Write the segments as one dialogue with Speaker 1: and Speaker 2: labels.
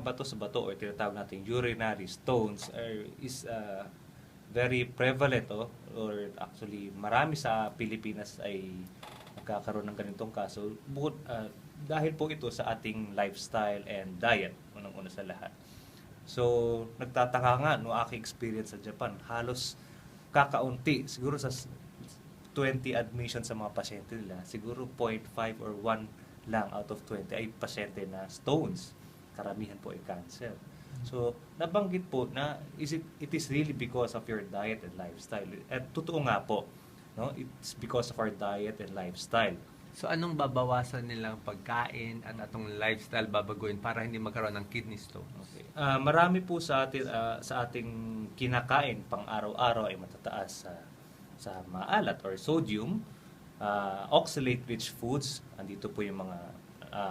Speaker 1: bato sa bato or tinatawag natin urinary stones are, is uh, very prevalent oh, or actually marami sa Pilipinas ay nagkakaroon ng ganitong kaso bukod uh, dahil po ito sa ating lifestyle and diet unang-una sa lahat. So nagtataka nga no aking experience sa Japan halos kakaunti siguro sa s- 20 admission sa mga pasyente nila siguro 0.5 or 1 lang out of 20 ay pasyente na stones karamihan po ay cancer. So, nabanggit po na is it, it is really because of your diet and lifestyle. At totoo nga po, no? It's because of our diet and lifestyle.
Speaker 2: So anong babawasan nilang pagkain at atong lifestyle babaguhin para hindi magkaroon ng kidney stone?
Speaker 1: Okay. Ah, marami po sa atin ah, sa ating kinakain pang araw-araw ay matataas sa sa maalat or sodium, ah, oxalate rich foods, andito po yung mga mga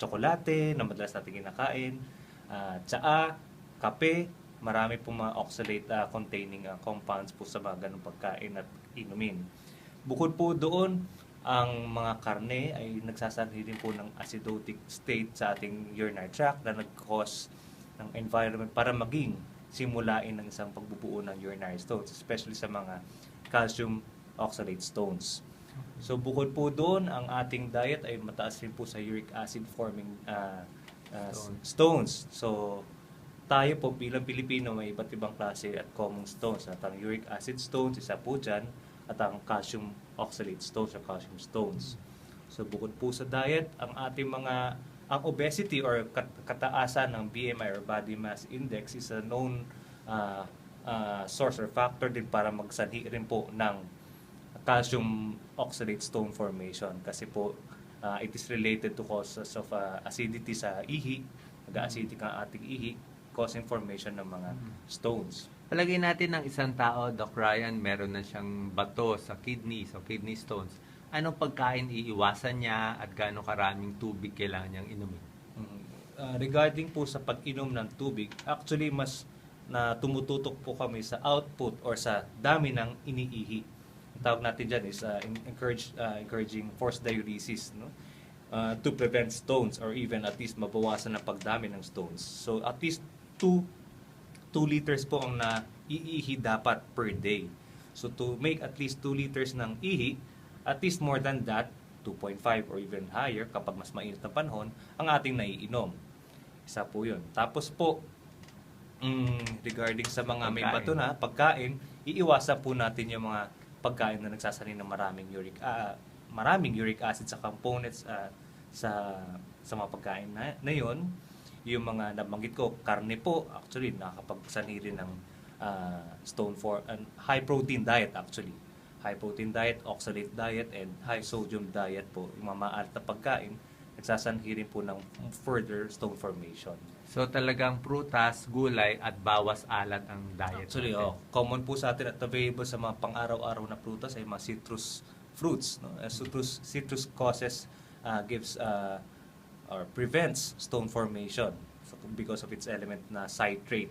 Speaker 1: tsokolate na madalas natin kinakain, ah, tsaa, kape, marami po mga oxalate ah, containing ah, compounds po sa mga ganung pagkain at inumin. Bukod po doon, ang mga karne ay nagsasanhi din po ng acidotic state sa ating urinary tract na nag-cause ng environment para maging simulain ng isang pagbubuo ng urinary stones, especially sa mga calcium oxalate stones. So bukod po doon, ang ating diet ay mataas rin po sa uric acid forming ah,
Speaker 2: Stones.
Speaker 1: stones. So tayo po bilang Pilipino may iba't ibang klase at common stones. At ang uric acid stones, isa po dyan, at ang calcium oxalate stones or calcium stones. So bukod po sa diet, ang ating mga ang obesity or kat- kataasan ng BMI or body mass index is a known uh, uh, source or factor din para magsanhi rin po ng calcium oxalate stone formation kasi po uh, it is related to causes of uh, acidity sa ihi, nag-acidic ang ating ihi, causing formation ng mga stones.
Speaker 2: Palagay natin ng isang tao, Doc Ryan, meron na siyang bato sa kidney, so kidney stones. Anong pagkain iiwasan niya at gaano karaming tubig kailangan niyang inumin?
Speaker 1: Uh, regarding po sa pag-inom ng tubig, actually mas na tumututok po kami sa output or sa dami ng iniihi. Tawag natin dyan is uh, en- encourage, uh, encouraging forced diuresis no? Uh, to prevent stones or even at least mabawasan ang pagdami ng stones. So at least 2 2 liters po ang naiihi dapat per day. So to make at least 2 liters ng ihi, at least more than that, 2.5 or even higher kapag mas mainit na panahon, ang ating naiinom. Isa po yun. Tapos po, mm, regarding sa mga may
Speaker 2: Pagkain.
Speaker 1: bato na, pagkain, iiwasan po natin yung mga pagkain na nagsasanin ng maraming uric ah, maraming uric acid sa components ah, sa sa mga pagkain na, na yun. Yung mga nabanggit ko karne po actually nakakapagsanhi rin ng ah, stone for an high protein diet actually. High protein diet oxalate diet and high sodium diet po yung mga maalat na pagkain nagsasanhi rin po ng further stone formation
Speaker 2: So talagang prutas, gulay at bawas alat ang diet.
Speaker 1: Actually,
Speaker 2: natin.
Speaker 1: oh, common po sa atin at available sa mga pang-araw-araw na prutas ay mga citrus fruits. No? Uh, citrus, citrus causes, uh, gives, uh, or prevents stone formation because of its element na citrate.